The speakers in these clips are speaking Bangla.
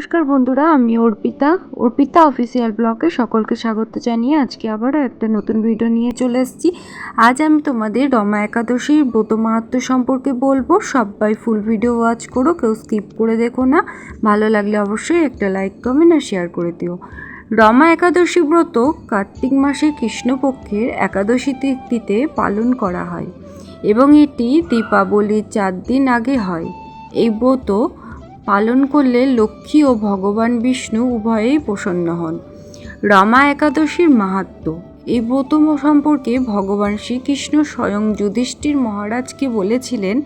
নমস্কার বন্ধুরা, আমি অর্পিতা। অর্পিতা অফিসিয়াল ব্লগে সকলকে স্বাগত জানিয়ে আজকে আবারও একটা নতুন ভিডিও নিয়ে চলে এসেছি। আজ আমি তোমাদের রমা একাদশীর ব্রত মাহাত্ম সম্পর্কে বলব। সবাই ফুল ভিডিও ওয়াচ করো, কেউ স্কিপ করে দেখো না। ভালো লাগলে অবশ্যই একটা লাইক কমেন্ট আর শেয়ার করে দিও। রমা একাদশী ব্রত কার্তিক মাসে কৃষ্ণপক্ষের একাদশী তিথিতে পালন করা হয় এবং এটি দীপাবলির চার দিন আগে হয়। এই ব্রত পালন করলে লক্ষ্মী ও ভগবান বিষ্ণু উভয়েই প্রসন্ন হন। রমা একাদশীর মাহাত্ম। এই ব্রত সম্পর্কে ভগবান শ্রীকৃষ্ণ স্বয়ং যুধিষ্ঠির মহারাজকে বলেছিলেন,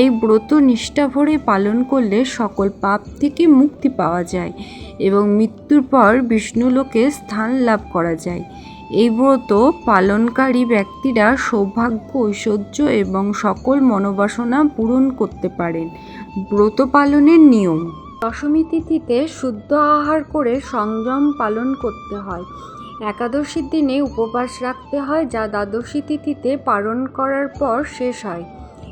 এই ব্রত নিষ্ঠা ভরে পালন করলে সকল পাপ থেকে মুক্তি পাওয়া যায় এবং মৃত্যুর পর বিষ্ণুলোকে স্থান লাভ করা যায়। এই ব্রত পালনকারী ব্যক্তিরা সৌভাগ্য, ঐশ্বর্য এবং সকল মনোবাসনা পূরণ করতে পারেন। ব্রত পালনের নিয়ম। দশমী তিথিতে শুদ্ধ আহার করে সংযম পালন করতে হয়। একাদশীর দিনে উপবাস রাখতে হয়, যা দ্বাদশী তিথিতে পালন করার পর শেষ হয়।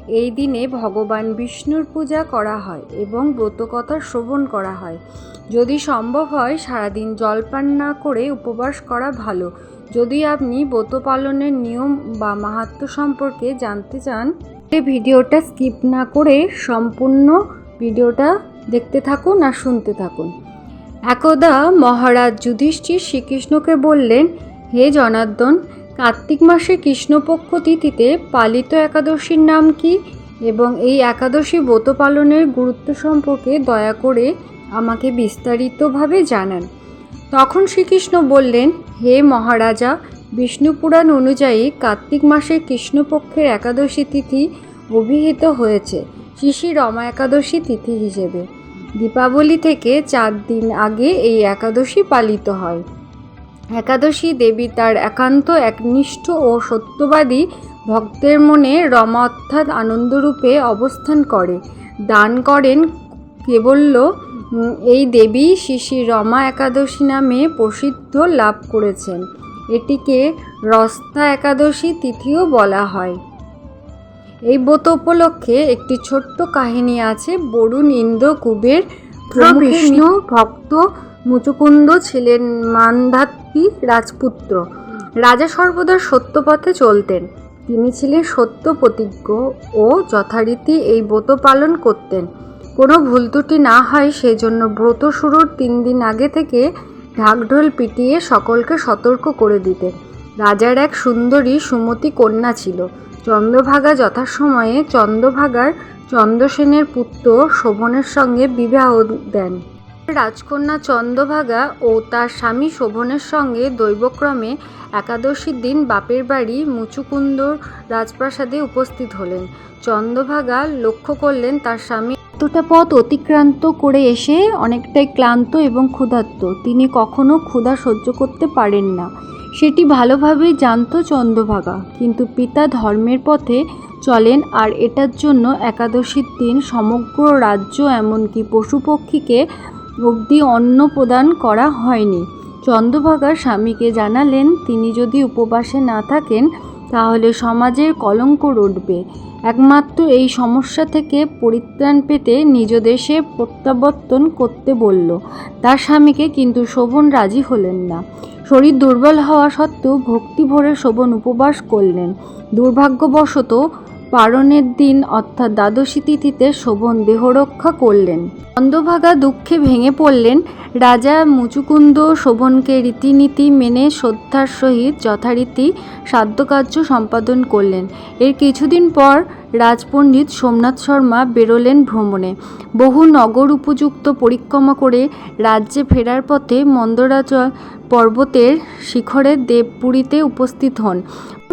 এই দিনে ভগবান বিষ্ণুর পূজা করা হয় এবং ব্রতকথা শ্রবণ করা হয়। যদি সম্ভব হয়, সারাদিন জলপান না করে উপবাস করা ভালো। যদি আপনি ব্রত পালনের নিয়ম বা মাহাত্ম সম্পর্কে জানতে চান ভিডিওটা স্কিপ না করে সম্পূর্ণ ভিডিওটা দেখতে থাকুন আর শুনতে থাকুন। একদা মহারাজ যুধিষ্ঠির শ্রীকৃষ্ণকে বললেন, হে জনার্দন, কার্তিক মাসে কৃষ্ণপক্ষ তিথিতে পালিত একাদশীর নাম কি? এবং এই একাদশী ব্রত পালনের গুরুত্ব সম্পর্কে দয়া করে আমাকে বিস্তারিতভাবে জানান। তখন শ্রীকৃষ্ণ বললেন, হে মহারাজা বিষ্ণু পুরাণ অনুযায়ী কার্তিক মাসে কৃষ্ণপক্ষের একাদশী তিথি অভিহিত হয়েছে শিশি রমা একাদশী তিথি হিসেবে। দীপাবলি থেকে চার দিন আগে এই একাদশী পালিত হয়। একাদশী দেবী তার একান্ত একনিষ্ঠ ও সত্যবাদী ভক্তের মনে রমা অর্থাৎ আনন্দরূপে অবস্থান করে। দান করেন কেবল্য উম, এই দেবী শিশি রমা একাদশী নামে প্রসিদ্ধ লাভ করেছেন। এটিকে রস্তা একাদশী তিথিও বলা হয়। এই ব্রত উপলক্ষে একটি ছোট্ট কাহিনী আছে বরুণ ইন্দ্র কুবের বিষ্ণু ভক্ত মুচুকুন্দ ছিলেন মান্ধাত্রী রাজপুত্র। রাজা সর্বদা সত্য পথে চলতেন। তিনি ছিলেন সত্য প্রতিজ্ঞ ও যথারীতি এই ব্রত পালন করতেন। কোনো ভুল ত্রুটি না হয় সেজন্য ব্রত শুরুর তিন দিন আগে থেকে ঢাকঢোল পিটিয়ে সকলকে সতর্ক করে দিতেন রাজার এক সুন্দরী সুমতি কন্যা ছিল। চন্দ্রভাগা যথাসময়ে চন্দ্রভাগার চন্দ্রসেনের পুত্র শোভনের সঙ্গে বিবাহ দেন। রাজকন্যা চন্দ্রভাগা ও তার স্বামী শোভনের সঙ্গে দৈবক্রমে একাদশীর দিন বাপের বাড়ি মুচুকুন্দর রাজপ্রাসাদে উপস্থিত হলেন। চন্দ্রভাগা লক্ষ্য করলেন তার স্বামী এতটা পথ অতিক্রান্ত করে এসে অনেকটাই ক্লান্ত এবং ক্ষুধার্ত। তিনি কখনো ক্ষুধা সহ্য করতে পারেন না। সেটি ভালোভাবেই জানত চন্দ্রভাগা। কিন্তু পিতা ধর্মের পথে চলেন আর এটার জন্য একাদশীর দিন সমগ্র রাজ্য এমনকি পশু পক্ষীকে অবধি অন্ন প্রদান করা হয়নি। চন্দ্রভাগা স্বামীকে জানালেন, তিনি যদি উপবাসে না থাকেন তাহলে সমাজের কলঙ্ক রটবে। একমাত্র এই সমস্যা থেকে পরিত্রাণ পেতে নিজ দেশে প্রত্যাবর্তন করতে বলল। তার স্বামীকে কিন্তু শোভন রাজি হলেন না। শরীর দুর্বল হওয়া সত্ত্বেও ভক্তি ভরে শোভন উপবাস করলেন। দুর্ভাগ্যবশত পারণের দিন অর্থাৎ দ্বাদশী তিথিতে শোভন দেহরক্ষা করলেন। চন্দ্রভাগা দুঃখে ভেঙে পড়লেন। রাজা মুচুকুন্দ শোভনকে রীতিনীতি মেনে শ্রদ্ধার সহিত যথারীতি সাধ্যকার্য সম্পাদন করলেন। এর কিছুদিন পর রাজপণ্ডিত সোমনাথ শর্মা বেরোলেন ভ্রমণে। বহু নগর উপযুক্ত পরিক্রমা করে রাজ্যে ফেরার পথে মন্দরাচল পর্বতের শিখরে দেবপুরীতে উপস্থিত হন।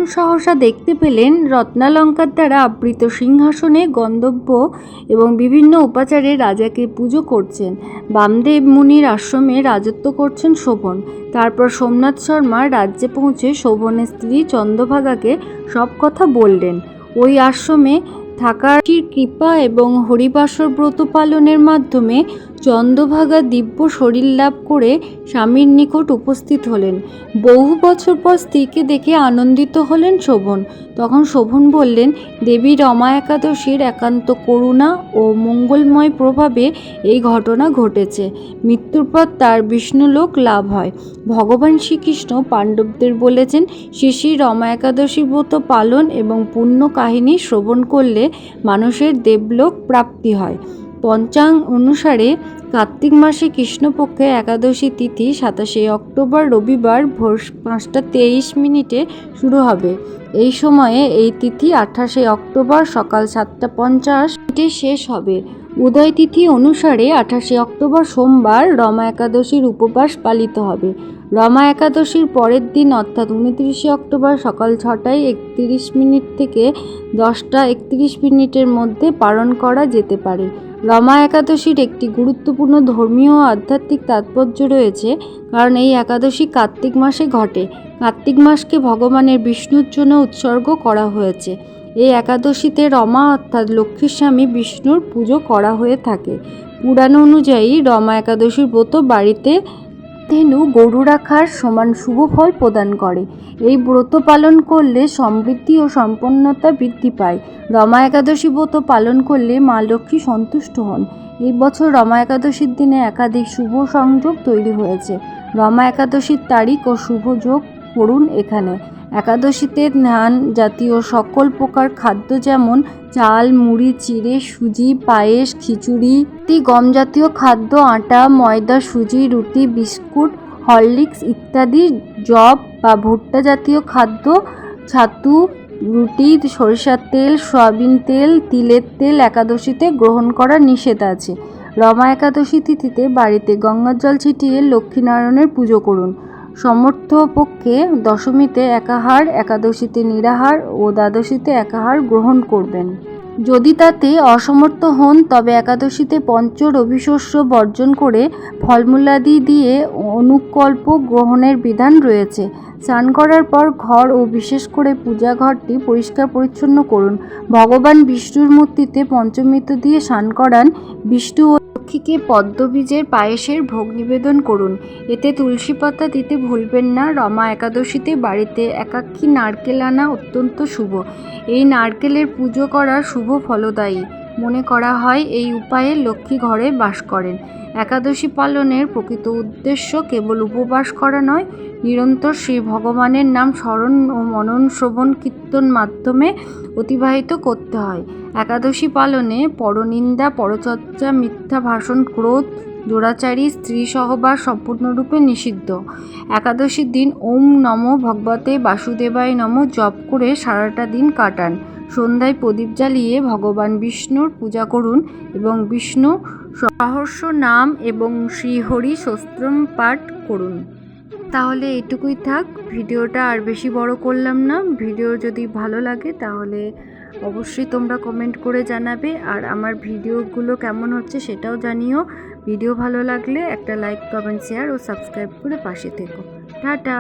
সহসা দেখতে পেলেন রত্নালঙ্কার দ্বারা আবৃত সিংহাসনে গন্ধব্য এবং বিভিন্ন উপাচারে রাজাকে পুজো করছেন। বামদেব মুনির আশ্রমে রাজত্ব করছেন শোভন। তারপর সোমনাথ শর্মা রাজ্যে পৌঁছে শোভনের স্ত্রী চন্দ্রভাগাকে সব কথা বললেন। ওই আশ্রমে থাকার কৃপা এবং হরিবাসর ব্রত পালনের মাধ্যমে চন্দ্রভাগা দিব্য শরীর লাভ করে স্বামীর নিকট উপস্থিত হলেন। বহু বছর পর স্ত্রীকে দেখে আনন্দিত হলেন শোভন। তখন শোভন বললেন, দেবী রমা একাদশীর একান্ত করুণা ও মঙ্গলময় প্রভাবে এই ঘটনা ঘটেছে। মৃত্যুর পর তার বিষ্ণুলোক লাভ হয়। ভগবান শ্রীকৃষ্ণ পাণ্ডবদের বলেছেন, শ্রী শ্রী রমা একাদশী ব্রত পালন এবং পুণ্য কাহিনী শ্রবণ করলে মানুষের দেবলোক প্রাপ্তি হয়। পঞ্চাং অনুসারে কার্তিক মাসে কৃষ্ণপক্ষে একাদশী তিথি সাতাশে অক্টোবর রবিবার ভোর পাঁচটা তেইশ মিনিটে শুরু হবে। এই সময়ে এই তিথি আঠাশে অক্টোবর সকাল সাতটা পঞ্চাশ মিনিটে শেষ হবে। উদয় তিথি অনুসারে আঠাশে অক্টোবর সোমবার রমা একাদশীর উপবাস পালিত হবে। রমা একাদশীর পরের দিন, অর্থাৎ উনত্রিশে অক্টোবর সকাল ছটায় একত্রিশ মিনিট থেকে দশটা একত্রিশ মিনিটের মধ্যে পালন করা যেতে পারে। রমা একাদশীর একটি গুরুত্বপূর্ণ ধর্মীয় ও আধ্যাত্মিক তাৎপর্য রয়েছে, কারণ এই একাদশী কার্তিক মাসে ঘটে। কার্তিক মাসকে ভগবানের বিষ্ণুর জন্য উৎসর্গ করা হয়েছে। এই একাদশীতে রমা অর্থাৎ লক্ষ্মীর স্বামী বিষ্ণুর পুজো করা হয়ে থাকে। পুরাণ অনুযায়ী রমা একাদশীর ব্রত বাড়িতে ধেনু গরু রাখার সমান শুভ ফল প্রদান করে। এই ব্রত পালন করলে সমৃদ্ধি ও সম্পন্নতা বৃদ্ধি পায়। রমা একাদশী ব্রত পালন করলে মা লক্ষ্মী সন্তুষ্ট হন। এই বছর রমা একাদশীর দিনে একাধিক শুভ সংযোগ তৈরি হয়েছে। রমা একাদশীর তারিখ ও শুভ যোগ করুন এখানে। একাদশীতে ধান জাতীয় সকল প্রকার খাদ্য যেমন চাল, মুড়ি, চিড়ে, সুজি, পায়েস, খিচুড়ি গম জাতীয় খাদ্য, আটা, ময়দা, সুজি, রুটি, বিস্কুট, হরলিক্স ইত্যাদি জব বা ভুট্টা জাতীয় খাদ্য, ছাতু, রুটি, সরিষার তেল, সয়াবিন তেল, তিলের তেল একাদশীতে গ্রহণ করা নিষেধ আছে। রমা একাদশী তিথিতে বাড়িতে গঙ্গার জল ছিটিয়ে লক্ষ্মীনারায়ণের পুজো করুন। সমর্থ পক্ষে দশমীতে একাহার, একাদশীতে নিরাহার ও দ্বাদশীতে একাহার গ্রহণ করবেন। যদি তাতে অসমর্থ হন, তবে একাদশীতে পঞ্চ রবিশস্য বর্জন করে ফলমূলাদি দিয়ে অনুকল্প গ্রহণের বিধান রয়েছে। স্নান করার পর ঘর ও বিশেষ করে পূজা ঘরটি পরিষ্কার পরিচ্ছন্ন করুন। ভগবান বিষ্ণুর মূর্তিতে পঞ্চমৃত দিয়ে স্নান করান বিষ্ণু লক্ষ্মীকে পদ্মবীজের পায়েসের ভোগ নিবেদন করুন। এতে তুলসী পাতা দিতে ভুলবেন না। রমা একাদশীতে বাড়িতে একাক্ষী নারকেল আনা অত্যন্ত শুভ। এই নারকেলের পুজো করা শুভ ফলদায়ী। মনে করা হয় এই উপায়ে লক্ষ্মী ঘরে বাস করেন। একাদশী পালনের প্রকৃত উদ্দেশ্য কেবল উপবাস করা নয়, নিরন্তর শ্রী ভগবানের নাম স্মরণ ও মনন শ্রবণ কীর্তন মাধ্যমে অতিবাহিত করতে হয়। একাদশী পালনে পরনিন্দা, পরচর্চা, মিথ্যা ভাষণ, ক্রোধ দুরাচারী স্ত্রী সহবাস সম্পূর্ণরূপে নিষিদ্ধ। একাদশীর দিন ওম নম ভগবতে বাসুদেবায় নম জপ করে সারাটা দিন কাটান। সন্ধ্যায় প্রদীপ জ্বালিয়ে ভগবান বিষ্ণুর পূজা করুন এবং বিষ্ণু সহস্র নাম এবং শ্রীহরি সস্ত্রম পাঠ করুন। তাহলে এটুকুই থাক। ভিডিওটা আর বেশি বড় করলাম না। ভিডিও যদি ভালো লাগে তাহলে অবশ্যই তোমরা কমেন্ট করে জানাবে। আর আমার ভিডিওগুলো কেমন হচ্ছে সেটাও জানিও। ভিডিও ভালো লাগলে একটা লাইক কমেন্ট শেয়ার ও সাবস্ক্রাইব করে পাশে থেকো। টাটা!